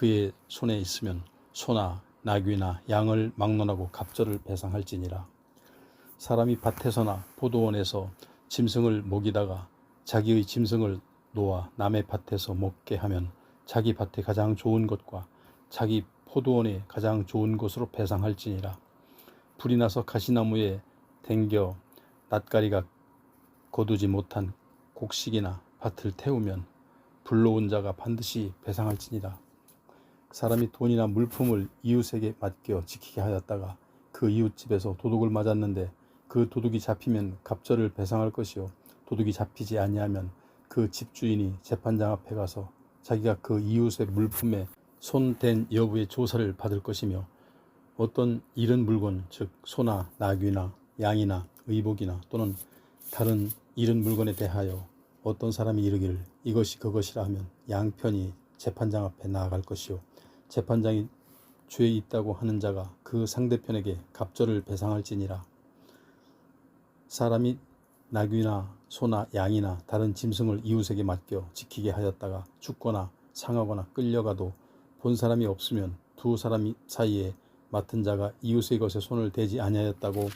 그의 손에 있으면 소나 나귀나 양을 막론하고 갑절을 배상할지니라. 사람이 밭에서나 포도원에서 짐승을 먹이다가 자기의 짐승을 놓아 남의 밭에서 먹게 하면 자기 밭에 가장 좋은 것과 자기 포도원에 가장 좋은 것으로 배상할지니라. 불이 나서 가시나무에 댕겨 낯가리가 거두지 못한 곡식이나 밭을 태우면 불러온 자가 반드시 배상할지니라 사람이 돈이나 물품을 이웃에게 맡겨 지키게 하였다가 그 이웃집에서 도둑을 맞았는데 그 도둑이 잡히면 갑절을 배상할 것이요. 도둑이 잡히지 아니하면 그 집주인이 재판장 앞에 가서 자기가 그 이웃의 물품에 손댄 여부의 조사를 받을 것이며 어떤 잃은 물건 즉 소나 나귀나 양이나 의복이나 또는 다른 잃은 물건에 대하여 어떤 사람이 이르기를 이것이 그것이라 하면 양편이 재판장 앞에 나아갈 것이요 재판장이 죄 있다고 하는 자가 그 상대편에게 갑절을 배상할지니라. 사람이 나귀나 소나 양이나 다른 짐승을 이웃에게 맡겨 지키게 하였다가 죽거나 상하거나 끌려가도 본 사람이 없으면 두 사람 사이에 맡은 자가 이웃의 것에 손을 대지 아니하였다고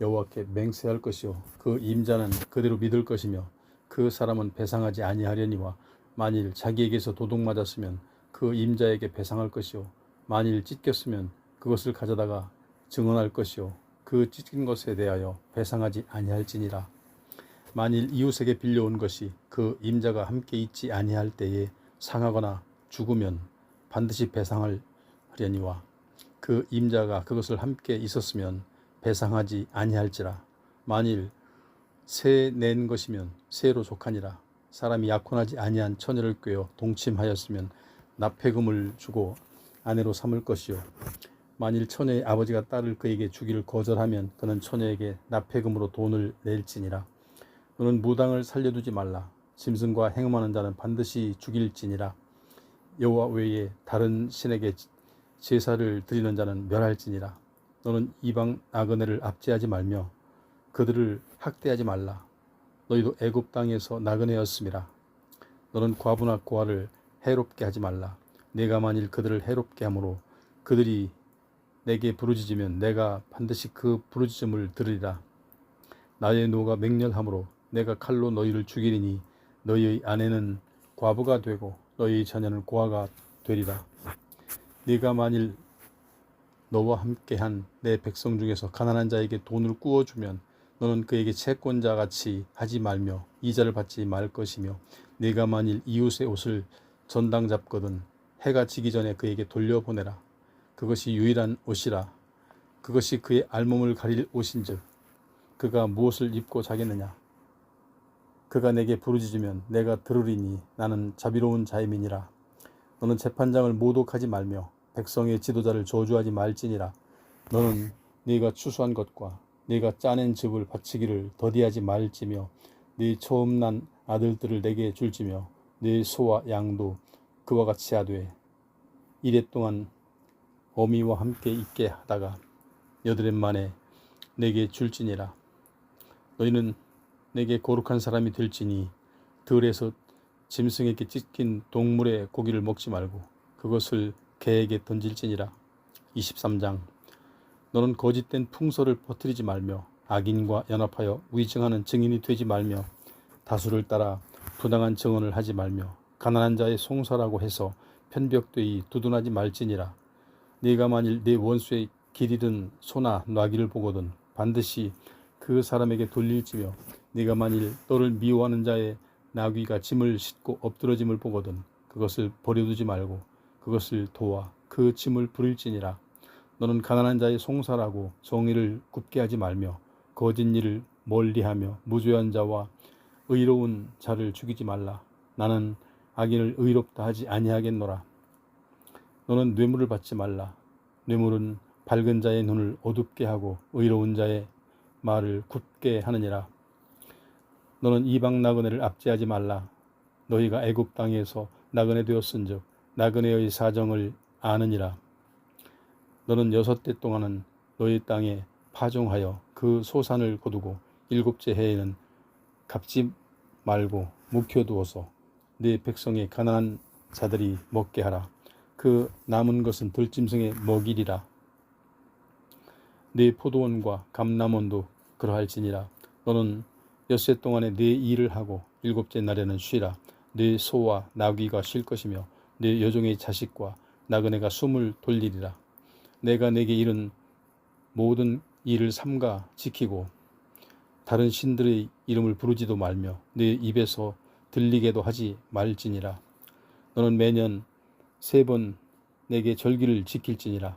여호와께 맹세할 것이요. 그 임자는 그대로 믿을 것이며 그 사람은 배상하지 아니하려니와 만일 자기에게서 도둑 맞았으면 그 임자에게 배상할 것이요. 만일 찢겼으면 그것을 가져다가 증언할 것이요. 그 찢긴 것에 대하여 배상하지 아니할지니라. 만일 이웃에게 빌려온 것이 그 임자가 함께 있지 아니할 때에 상하거나 죽으면 반드시 배상하려니와 그 임자가 그것을 함께 있었으면 배상하지 아니할지라. 만일 새 낸 것이면 새로 족하니라. 사람이 약혼하지 아니한 처녀를 꿰어 동침하였으면 납폐금을 주고 아내로 삼을 것이요. 만일 처녀의 아버지가 딸을 그에게 주기를 거절하면 그는 처녀에게 납폐금으로 돈을 낼지니라. 너는 무당을 살려두지 말라. 짐승과 행음하는 자는 반드시 죽일지니라. 여호와 외에 다른 신에게 제사를 드리는 자는 멸할지니라. 너는 이방 나그네를 압제하지 말며 그들을 학대하지 말라. 너희도 애굽 땅에서 나그네였음이라 너는 과부나 고아를 해롭게 하지 말라. 내가 만일 그들을 해롭게 함으로 그들이 내게 부르짖으면 내가 반드시 그 부르짖음을 들으리라. 나의 노가 맹렬함으로 내가 칼로 너희를 죽이리니 너희의 아내는 과부가 되고 너희의 자녀는 고아가 되리라. 네가 만일 너와 함께한 내 백성 중에서 가난한 자에게 돈을 꾸어주면 너는 그에게 채권자 같이 하지 말며 이자를 받지 말 것이며 네가 만일 이웃의 옷을 전당 잡거든 해가 지기 전에 그에게 돌려보내라. 그것이 유일한 옷이라. 그것이 그의 알몸을 가릴 옷인즉 그가 무엇을 입고 자겠느냐? 그가 내게 부르짖으면 내가 들으리니 나는 자비로운 자임이니라. 너는 재판장을 모독하지 말며 백성의 지도자를 저주하지 말지니라. 너는 네가 추수한 것과 네가 짜낸 즙을 바치기를 더디하지 말지며 네 처음 난 아들들을 내게 줄지며 네 소와 양도 그와 같이 하되 이래 동안 어미와 함께 있게 하다가 여드렛 만에 내게 줄지니라. 너희는 내게 거룩한 사람이 될지니 들에서 짐승에게 찢긴 동물의 고기를 먹지 말고 그것을 개에게 던질지니라. 23장. 너는 거짓된 풍설을 퍼뜨리지 말며 악인과 연합하여 위증하는 증인이 되지 말며 다수를 따라 부당한 증언을 하지 말며 가난한 자의 송사라고 해서 편벽되이 두둔하지 말지니라. 네가 만일 네 원수의 길 잃은 소나 나귀를 보거든 반드시 그 사람에게 돌릴지며 네가 만일 너를 미워하는 자의 나귀가 짐을 싣고 엎드러짐을 보거든 그것을 버려두지 말고 그것을 도와 그 짐을 부릴지니라. 너는 가난한 자의 송사라고 정의를 굽게 하지 말며 거짓 일을 멀리하며 무죄한 자와 의로운 자를 죽이지 말라 나는 악인을 의롭다 하지 아니하겠노라 너는 뇌물을 받지 말라. 뇌물은 밝은 자의 눈을 어둡게 하고 의로운 자의 말을 굳게 하느니라. 너는 이방 나그네를 압제하지 말라. 너희가 애굽 땅에서 나그네 되었은즉 나그네의 사정을 아느니라. 너는 여섯 대 동안은 너희 땅에 파종하여 그 소산을 거두고 일곱째 해에는 갚지 말고 묵혀두어서 네 백성의 가난한 자들이 먹게 하라. 그 남은 것은 들짐승의 먹이리라. 네 포도원과 감남원도 그러할지니라. 너는 엿새 동안에 네 일을 하고 일곱째 날에는 쉬라. 네 소와 나귀가 쉴 것이며 네 여종의 자식과 나그네가 숨을 돌리리라. 내가 내게 이른 모든 일을 삼가 지키고 다른 신들의 이름을 부르지도 말며 네 입에서 들리게도 하지 말지니라. 너는 매년 세 번 내게 절기를 지킬지니라.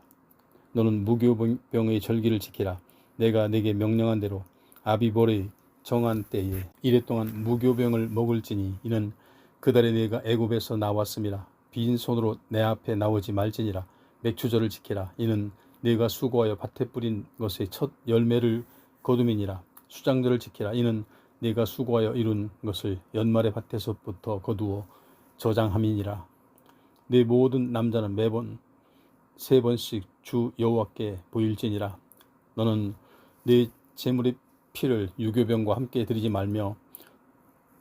너는 무교병의 절기를 지키라. 내가 내게 명령한 대로 아비볼의 정한 때에 이래 동안 무교병을 먹을지니 이는 그달에 내가 애굽에서 나왔음이라. 빈손으로 내 앞에 나오지 말지니라. 맥주절을 지키라. 이는 내가 수고하여 밭에 뿌린 것의 첫 열매를 거둠이니라. 수장절을 지키라. 이는 내가 수고하여 이룬 것을 연말의 밭에서부터 거두어 저장함이니라. 내 모든 남자는 매번 세 번씩 주 여호와께 보일지니라. 너는 내 제물의 피를 유교병과 함께 드리지 말며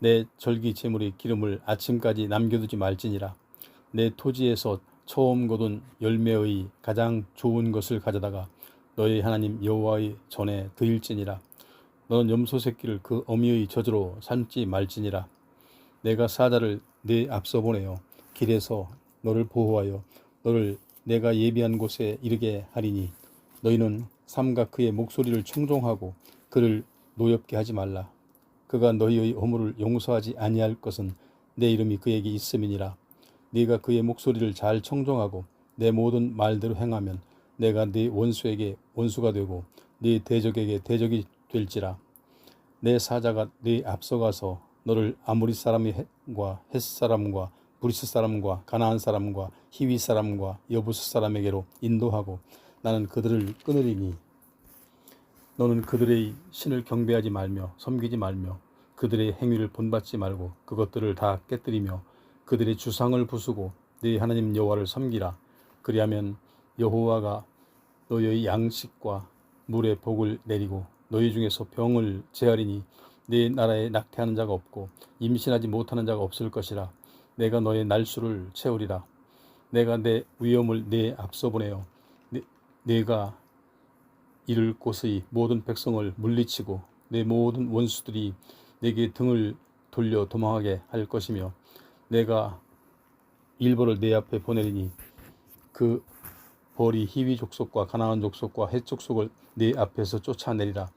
내 절기 제물의 기름을 아침까지 남겨두지 말지니라. 내 토지에서 처음 거둔 열매의 가장 좋은 것을 가져다가 너희 하나님 여호와의 전에 드릴지니라. 너는 염소 새끼를 그 어미의 젖으로 삶지 말지니라. 내가 사자를 네 앞서 보내어 길에서 너를 보호하여 너를 내가 예비한 곳에 이르게 하리니 너희는 삼가 그의 목소리를 청종하고 그를 노엽게 하지 말라. 그가 너희의 허물을 용서하지 아니할 것은 내 이름이 그에게 있음이니라. 네가 그의 목소리를 잘 청종하고 내 모든 말대로 행하면 내가 네 원수에게 원수가 되고 네 대적에게 대적이 될지라. 내 사자가 네 앞서가서 너를 아무리 사람과 헷 사람과 브리스 사람과 가나안 사람과 히위 사람과 여부스 사람에게로 인도하고 나는 그들을 끊으리니 너는 그들의 신을 경배하지 말며 섬기지 말며 그들의 행위를 본받지 말고 그것들을 다 깨뜨리며 그들의 주상을 부수고 네 하나님 여호와를 섬기라 그리하면 여호와가 너희의 양식과 물의 복을 내리고 너희 중에서 병을 제하리니 네 나라에 낙태하는 자가 없고 임신하지 못하는 자가 없을 것이라. 내가 너의 날수를 채우리라. 내가 내 위엄을 네 앞서 보내어 네, 내가 이를 곳의 모든 백성을 물리치고 내 모든 원수들이 내게 등을 돌려 도망하게 할 것이며 내가 일벌을 내 앞에 보내리니 그 벌이 히위 족속과 가나안 족속과 헷 족속을 내 앞에서 쫓아내리라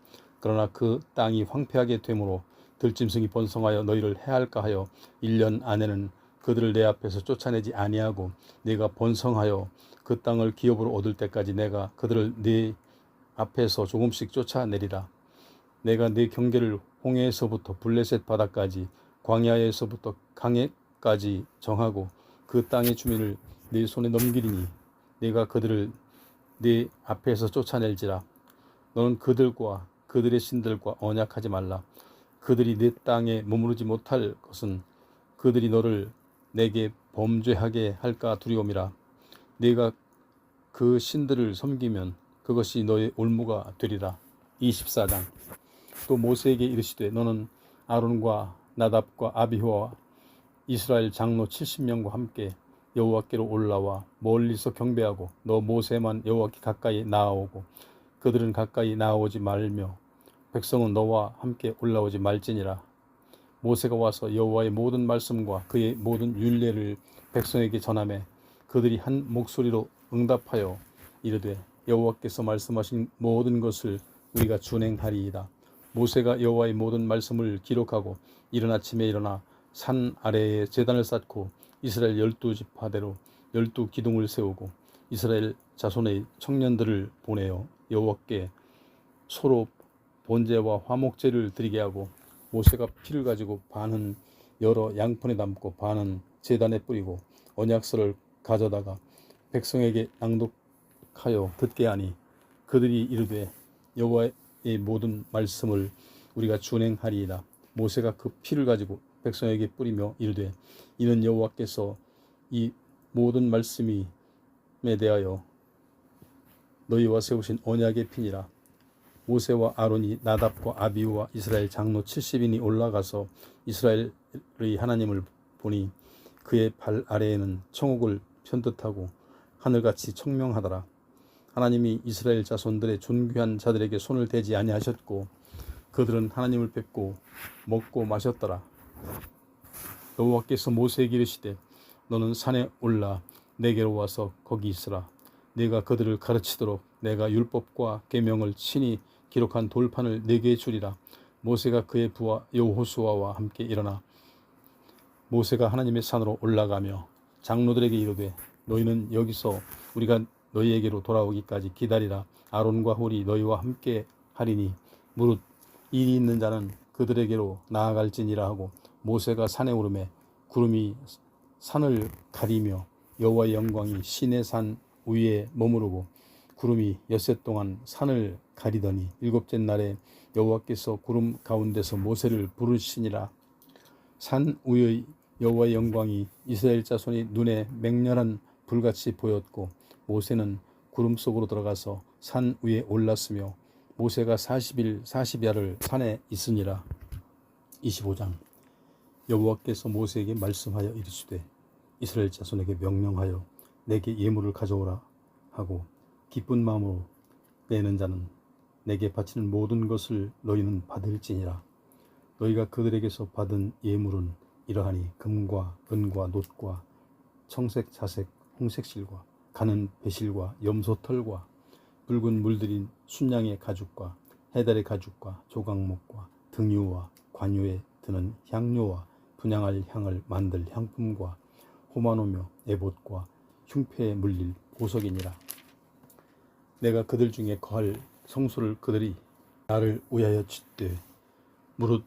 그러나 그 땅이 황폐하게 되므로 들짐승이 번성하여 너희를 해할까 하여 1년 안에는 그들을 내 앞에서 쫓아내지 아니하고 내가 번성하여 그 땅을 기업으로 얻을 때까지 내가 그들을 네 앞에서 조금씩 쫓아내리라. 내가 네 경계를 홍해에서부터 블레셋 바다까지 광야에서부터 강해까지 정하고 그 땅의 주민을 네 손에 넘기리니 내가 그들을 네 앞에서 쫓아낼지라. 너는 그들과 그들의 신들과 언약하지 말라. 그들이 네 땅에 머무르지 못할 것은 그들이 너를 내게 범죄하게 할까 두려움이라. 네가 그 신들을 섬기면 그것이 너의 올무가 되리라. 24장 또 모세에게 이르시되 너는 아론과 나답과 아비후와 이스라엘 장로 70명과 함께 여호와께로 올라와 멀리서 경배하고 너 모세만 여호와께 가까이 나아오고 그들은 가까이 나아오지 말며 백성은 너와 함께 올라오지 말지니라 모세가 와서 여호와의 모든 말씀과 그의 모든 율례를 백성에게 전하매 그들이 한 목소리로 응답하여 이르되 여호와께서 말씀하신 모든 것을 우리가 준행하리이다. 모세가 여호와의 모든 말씀을 기록하고 이른 아침에 일어나 산 아래에 제단을 쌓고 이스라엘 열두 지파대로 열두 기둥을 세우고 이스라엘 자손의 청년들을 보내어 여호와께 소로 번제와 화목제를 드리게 하고 모세가 피를 가지고 반은 여러 양푼에 담고 반은 제단에 뿌리고 언약서를 가져다가 백성에게 낭독하여 듣게 하니 그들이 이르되 여호와의 모든 말씀을 우리가 준행하리이다. 모세가 그 피를 가지고 백성에게 뿌리며 이르되 이는 여호와께서 이 모든 말씀이 에 대하여 너희와 세우신 언약의 피니라. 모세와 아론이 나답과 아비우와 이스라엘 장로 70인이 올라가서 이스라엘의 하나님을 보니 그의 발 아래에는 청옥을 편듯하고 하늘같이 청명하더라. 하나님이 이스라엘 자손들의 존귀한 자들에게 손을 대지 아니하셨고 그들은 하나님을 뵙고 먹고 마셨더라. 여호와께서 모세에게 이르시되 너는 산에 올라 내게로 와서 거기 있으라. 내가 그들을 가르치도록 내가 율법과 계명을 친히 기록한 돌판을 네게 주리라. 모세가 그의 부하 여호수아와 함께 일어나 모세가 하나님의 산으로 올라가며 장로들에게 이르되 너희는 여기서 우리가 너희에게로 돌아오기까지 기다리라. 아론과 홀이 너희와 함께 하리니 무릇 일이 있는 자는 그들에게로 나아갈지니라 하고 모세가 산에 오르매 구름이 산을 가리며 여호와의 영광이 시내 산 위에 머무르고 구름이 엿새 동안 산을 가리더니 일곱째 날에 여호와께서 구름 가운데서 모세를 부르시니라. 산 위의 여호와의 영광이 이스라엘 자손이 눈에 맹렬한 불같이 보였고 모세는 구름 속으로 들어가서 산 위에 올랐으며 모세가 40일 40야를 산에 있으니라. 25장. 여호와께서 모세에게 말씀하여 이르시되 이스라엘 자손에게 명령하여 내게 예물을 가져오라 하고 기쁜 마음으로 내는 자는 내게 바치는 모든 것을 너희는 받을지니라 너희가 그들에게서 받은 예물은 이러하니 금과 은과 놋과 청색 자색 홍색 실과 가는 배실과 염소털과 붉은 물들인 순양의 가죽과 해달의 가죽과 조각목과 등유와 관유에 드는 향료와 분양할 향을 만들 향품과 호마노며 에봇과 흉패에 물릴 보석이니라. 내가 그들 중에 거할 성소를 그들이 나를 위하여 짓되 무릇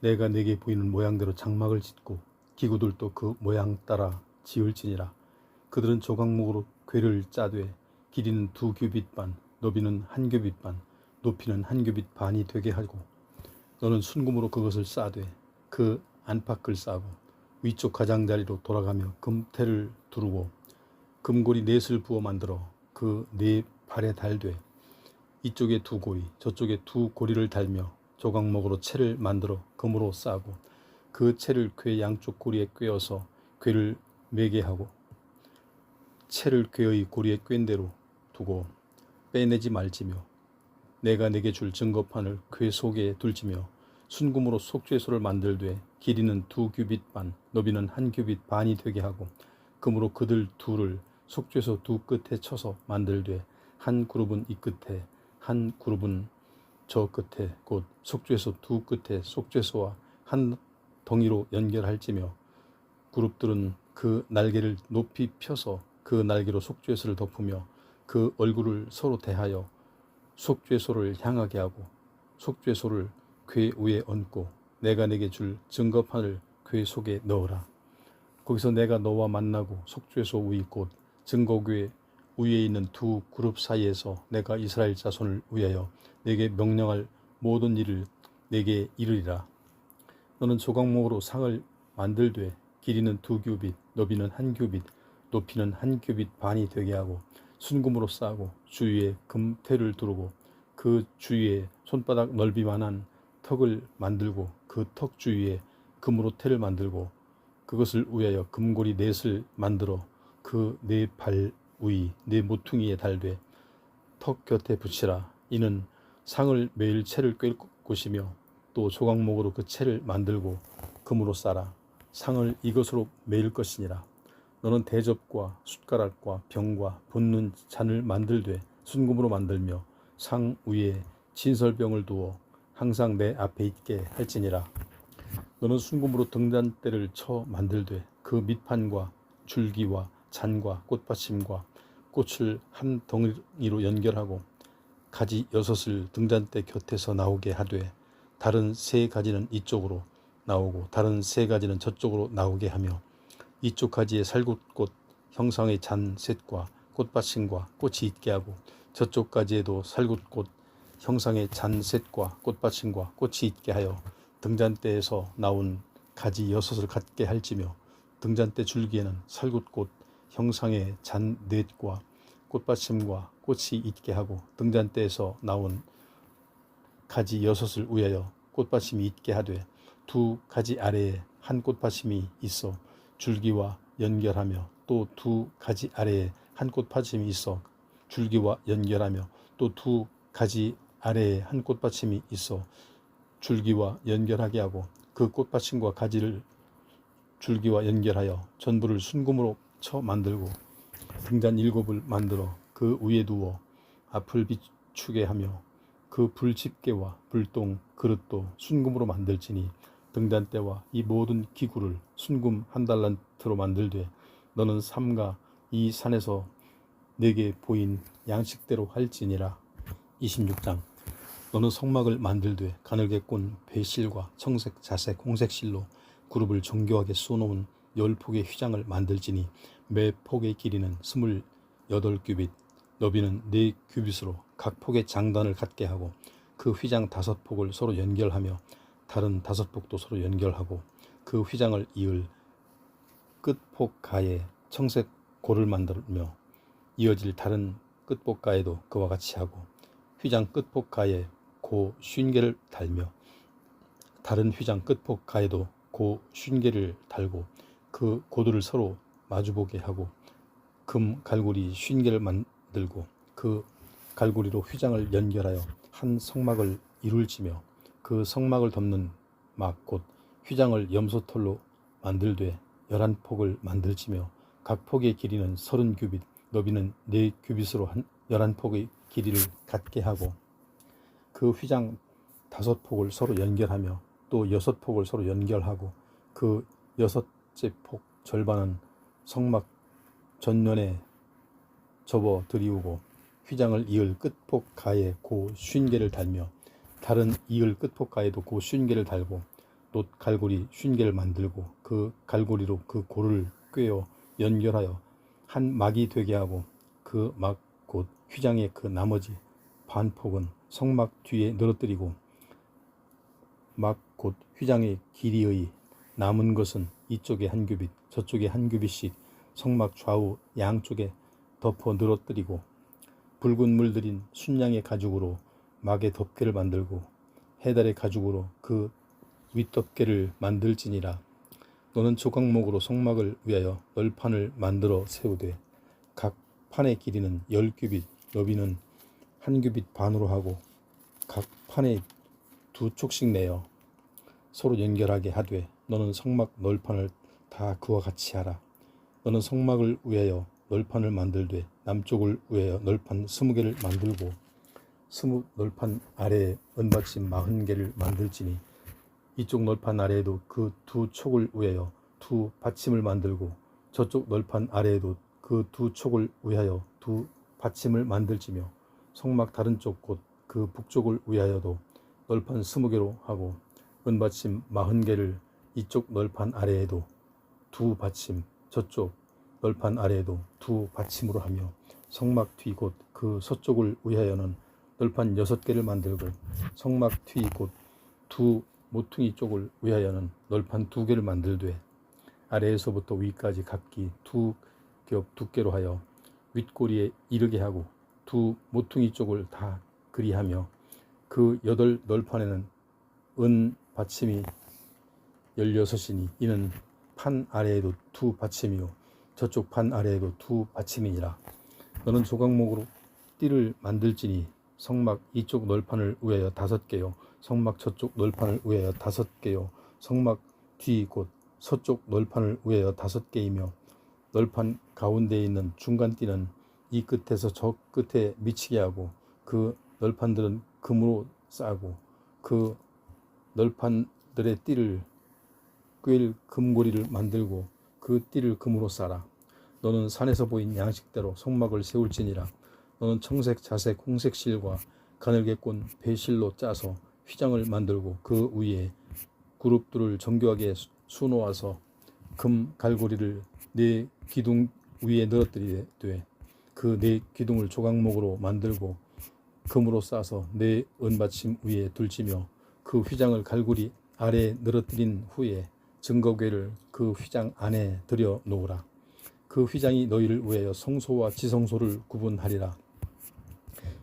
내가 내게 보이는 모양대로 장막을 짓고 기구들도 그 모양 따라 지을지니라. 그들은 조각목으로 궤를 짜되 길이는 두 규빗 반, 너비는 한 규빗 반, 높이는 한 규빗 반이 되게 하고 너는 순금으로 그것을 싸되 그 안팎을 싸고 위쪽 가장자리로 돌아가며 금태를 두르고 금고리 넷을 부어 만들어 그네 발에 달되 이쪽에 두 고리 저쪽에 두 고리를 달며 조각목으로 채를 만들어 금으로 싸고 그 채를 궤 양쪽 고리에 꿰어서 궤를 매게 하고 채를 궤의 고리에 꿰인 대로 두고 빼내지 말지며 내가 내게 줄 증거판을 궤 속에 둘지며 순금으로 속죄소를 만들되 길이는 두 규빗 반, 너비는 한 규빗 반이 되게 하고 금으로 그들 둘을 속죄소 두 끝에 쳐서 만들되 한 그룹은 이 끝에 한 그룹은 저 끝에 곧 속죄소 두 끝에 속죄소와 한 덩이로 연결할지며 그룹들은 그 날개를 높이 펴서 그 날개로 속죄소를 덮으며 그 얼굴을 서로 대하여 속죄소를 향하게 하고 속죄소를 궤 위에 얹고 내가 내게 줄 증거판을 궤 속에 넣어라. 거기서 내가 너와 만나고 속죄소 위곧 증거궤 위에 있는 두 그룹 사이에서 내가 이스라엘 자손을 위하여 내게 명령할 모든 일을 내게 이르리라. 너는 조각목으로 상을 만들되 길이는 두 규빗, 너비는 한 규빗, 높이는 한 규빗 반이 되게 하고 순금으로 싸고 주위에 금태를 두르고 그 주위에 손바닥 넓이만한 턱을 만들고 그 턱 주위에 금으로 태를 만들고 그것을 위하여 금고리 넷을 만들어 그 네 발 위, 네 모퉁이에 달되 턱 곁에 붙이라. 이는 상을 매일 채를 꿰 곳이며 또 조각목으로 그 채를 만들고 금으로 싸라. 상을 이것으로 매일 것이니라. 너는 대접과 숟가락과 병과 붓는 잔을 만들되 순금으로 만들며 상 위에 진설병을 두어 항상 내 앞에 있게 할지니라. 너는 순금으로 등잔대를 쳐 만들되 그 밑판과 줄기와 잔과 꽃받침과 꽃을 한 덩이로 연결하고 가지 여섯을 등잔대 곁에서 나오게 하되 다른 세 가지는 이쪽으로 나오고 다른 세 가지는 저쪽으로 나오게 하며 이쪽 가지의 살굿꽃 형상의 잔 셋과 꽃받침과 꽃이 있게 하고 저쪽까지에도 살굿꽃 형상의 잔셋과 꽃받침과 꽃이 있게 하여 등잔대에서 나온 가지 여섯을 갖게 할지며 등잔대 줄기에는 살굿꽃 형상의 잔넷과 꽃받침과 꽃이 있게 하고 등잔대에서 나온 가지 여섯을 위하여 꽃받침이 있게 하되 두 가지 아래에 한 꽃받침이 있어 줄기와 연결하며 또 두 가지 아래에 한 꽃받침이 있어 줄기와 연결하며 또 두 가지 아래에 한 꽃받침이 있어 줄기와 연결하게 하고 그 꽃받침과 가지를 줄기와 연결하여 전부를 순금으로 쳐 만들고 등잔 일곱을 만들어 그 위에 두어 앞을 비추게 하며 그 불집게와 불똥 그릇도 순금으로 만들지니 등잔대와 이 모든 기구를 순금 한 달란트로 만들되 너는 삼가 이 산에서 내게 보인 양식대로 할지니라. 26장. 너는 성막을 만들되 가늘게 꼰 배실과 청색, 자색, 홍색 실로 그룹을 정교하게 쏘놓은 열 폭의 휘장을 만들지니 매 폭의 길이는 스물 여덟 규빗, 너비는 네 규빗으로 각 폭의 장단을 갖게 하고 그 휘장 다섯 폭을 서로 연결하며 다른 다섯 폭도 서로 연결하고 그 휘장을 이을 끝폭 가에 청색 고를 만들며 이어질 다른 끝폭 가에도 그와 같이 하고 휘장 끝폭 가에 고 쉰개를 달며 다른 휘장 끝폭 가에도 고 쉰개를 달고 그 고도를 서로 마주보게 하고 금 갈고리 쉰 개를 만들고 그 갈고리로 휘장을 연결하여 한 성막을 이룰지며 그 성막을 덮는 막 곧 휘장을 염소털로 만들되 열한 폭을 만들지며 각 폭의 길이는 서른 규빗 너비는 네 규빗으로 한 열한 폭의 길이를 갖게 하고 그 휘장 다섯 폭을 서로 연결하며 또 여섯 폭을 서로 연결하고 그 여섯 째폭 절반은 성막 전면에 접어 들이우고 휘장을 이을 끝폭 가에 고 쉰개를 달며 다른 이을 끝폭 가에도 고 쉰개를 달고 또 갈고리 쉰개를 만들고 그 갈고리로 그 고를 꿰어 연결하여 한 막이 되게 하고 그 막 곧 휘장의 그 나머지 반폭은 성막 뒤에 늘어뜨리고 막 곧 휘장의 길이의 남은 것은 이쪽에 한 규빗 저쪽에 한 규빗씩 성막 좌우 양쪽에 덮어 늘어뜨리고 붉은 물들인 순양의 가죽으로 막의 덮개를 만들고 해달의 가죽으로 그 윗덮개를 만들지니라. 너는 조각목으로 성막을 위하여 널판을 만들어 세우되 각 판의 길이는 열 규빗 너비는 한 규빗 반으로 하고 각 판에 두 촉씩 내어 서로 연결하게 하되 너는 성막 널판을 다 그와 같이 하라. 너는 성막을 위하여 널판을 만들되 남쪽을 위하여 널판 스무 개를 만들고 스무 널판 아래에 은받침 마흔 개를 만들지니 이쪽 널판 아래에도 그 두 촉을 위하여 두 받침을 만들고 저쪽 널판 아래에도 그 두 촉을 위하여 두 받침을 만들지며 성막 다른 쪽 곧 그 북쪽을 위하여도 널판 스무 개로 하고 은받침 마흔 개를 이쪽 널판 아래에도 두 받침 저쪽 널판 아래에도 두 받침으로 하며 성막 뒤 곧 그 서쪽을 위하여는 널판 여섯 개를 만들고 성막 뒤 곧 두 모퉁이 쪽을 위하여는 널판 두 개를 만들되 아래에서부터 위까지 각기 두 겹 두께로 하여 윗꼬리에 이르게 하고 두 모퉁이 쪽을 다 그리하며 그 여덟 널판에는 은 받침이 열여섯이니 이는 판 아래에도 두 받침이요. 저쪽 판 아래에도 두 받침이니라. 너는 조각목으로 띠를 만들지니 성막 이쪽 널판을 위하여 다섯 개요. 성막 저쪽 널판을 위하여 다섯 개요. 성막 뒤 곧 서쪽 널판을 위하여 다섯 개이며 널판 가운데에 있는 중간 띠는 이 끝에서 저 끝에 미치게 하고 그 널판들은 금으로 싸고 그 널판들의 띠를 꿰일 금고리를 만들고 그 띠를 금으로 싸라. 너는 산에서 보인 양식대로 성막을 세울지니라. 너는 청색, 자색, 홍색 실과 가늘게 꼰 배실로 짜서 휘장을 만들고 그 위에 그룹들을 정교하게 수놓아서 금 갈고리를 네 기둥 위에 늘어뜨리되 그 네 기둥을 조각목으로 만들고 금으로 싸서 네 은받침 위에 둘지며 그 휘장을 갈고리 아래에 늘어뜨린 후에 증거궤를 그 휘장 안에 들여 놓으라. 그 휘장이 너희를 위하여 성소와 지성소를 구분하리라.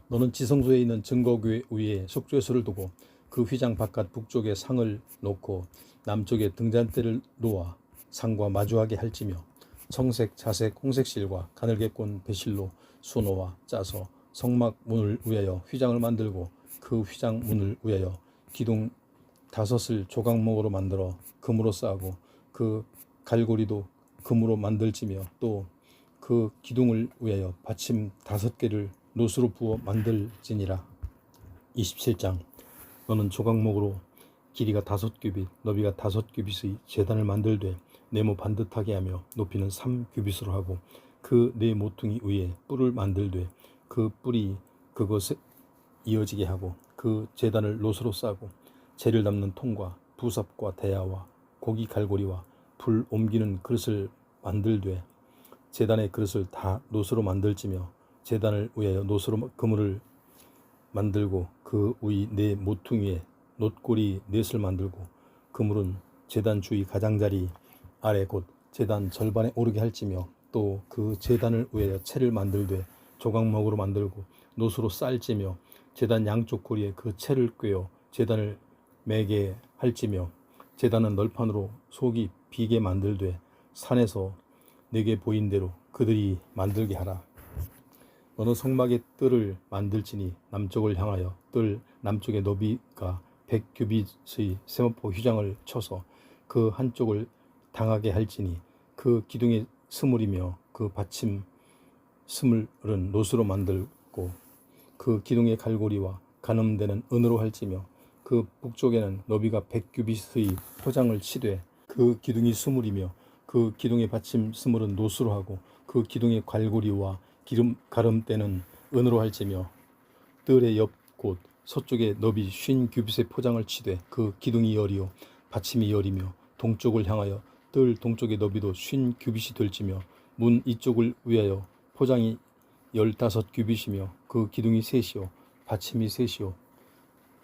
너는 지성소에 있는 증거궤 위에 속죄소를 두고 그 휘장 바깥 북쪽에 상을 놓고 남쪽에 등잔대를 놓아 상과 마주하게 할지며 청색, 자색, 홍색 실과 가늘게 꼰 배실로 수노와 짜서 성막 문을 위하여 휘장을 만들고 그 휘장 문을 위하여 기둥 다섯을 조각목으로 만들어 금으로 싸고 그 갈고리도 금으로 만들지며 또 그 기둥을 위하여 받침 다섯 개를 노수로 부어 만들지니라. 27장 너는 조각목으로 길이가 다섯 규빗, 너비가 다섯 규빗의 재단을 만들되 네모 반듯하게 하며 높이는 삼 규빗으로 하고 그 네 모퉁이 위에 뿔을 만들되 그 뿔이 그것에 이어지게 하고 그 재단을 노수로 싸고 재를 담는 통과 부삽과 대야와 고기 갈고리와 불 옮기는 그릇을 만들되 재단의 그릇을 다 노수로 만들지며 재단을 위하여 노수로 그물을 만들고 그 위 네 모퉁이에 놋고리 넷을 만들고 그물은 재단 주위 가장자리 아래 곧 재단 절반에 오르게 할지며 또 그 재단을 위하여 채를 만들되 조각목으로 만들고 노수로 쌀지며 재단 양쪽 고리에 그 채를 꿰어 재단을 매게 할지며 재단은 널판으로 속이 비게 만들되 산에서 내게 보인 대로 그들이 만들게 하라. 너는 성막의 뜰을 만들지니 남쪽을 향하여 뜰 남쪽의 너비가 백 규빗의 세마포 휘장을 쳐서 그 한쪽을 당하게 할지니 그 기둥의 스물이며 그 받침 스물은 노수로 만들고 그 기둥의 갈고리와 가늠되는 은으로 할지며 그 북쪽에는 너비가 백 규빗의 포장을 치되 그 기둥이 스물이며 그 기둥의 받침 스물은 노수로 하고 그 기둥의 갈고리와 기름 가름대는 은으로 할지며 뜰의 옆 곳 서쪽에 너비 쉰 규빗의 포장을 치되 그 기둥이 열이요 받침이 열이며 동쪽을 향하여 뜰 동쪽의 너비도 쉰 규빗이 될지며 문 이쪽을 위하여 포장이 열다섯 규빗이며 그 기둥이 셋이요 받침이 셋이요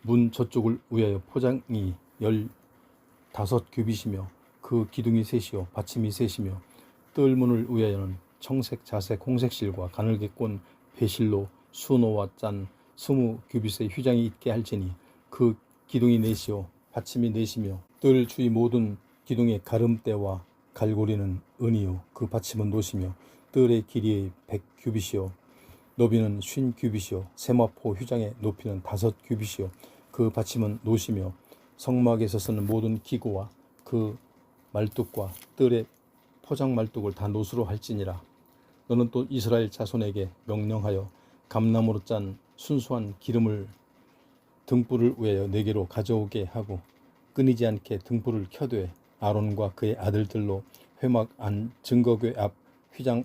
문 저쪽을 위하여 포장이 열 다섯 규빗이며 그 기둥이 셋이요 받침이 셋이며 뜰문을 위하여는 청색, 자색, 홍색 실과 가늘게 꼰 배실로 수노와 짠 스무 규빗의 휘장이 있게 할지니 그 기둥이 넷이요 받침이 넷이며 뜰 주위 모든 기둥의 가름대와 갈고리는 은이요 그 받침은 노시며 뜰의 길이의 백 규빗이요 너비는 쉰 규빗이요 세마포 휘장의 높이는 다섯 규빗이요 그 받침은 노시며 성막에서 쓰는 모든 기구와 그 말뚝과 뜰의 포장 말뚝을 다 노수로 할지니라 너는 또 이스라엘 자손에게 명령하여 감나무로 짠 순수한 기름을 등불을 위하여 네개로 가져오게 하고 끊이지 않게 등불을 켜되 아론과 그의 아들들로 회막 안 증거궤 앞 휘장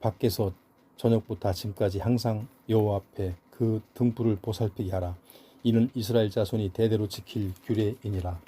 밖에서 저녁부터 아침까지 항상 여호와 앞에 그 등불을 보살피게 하라. 이는 이스라엘 자손이 대대로 지킬 규례이니라.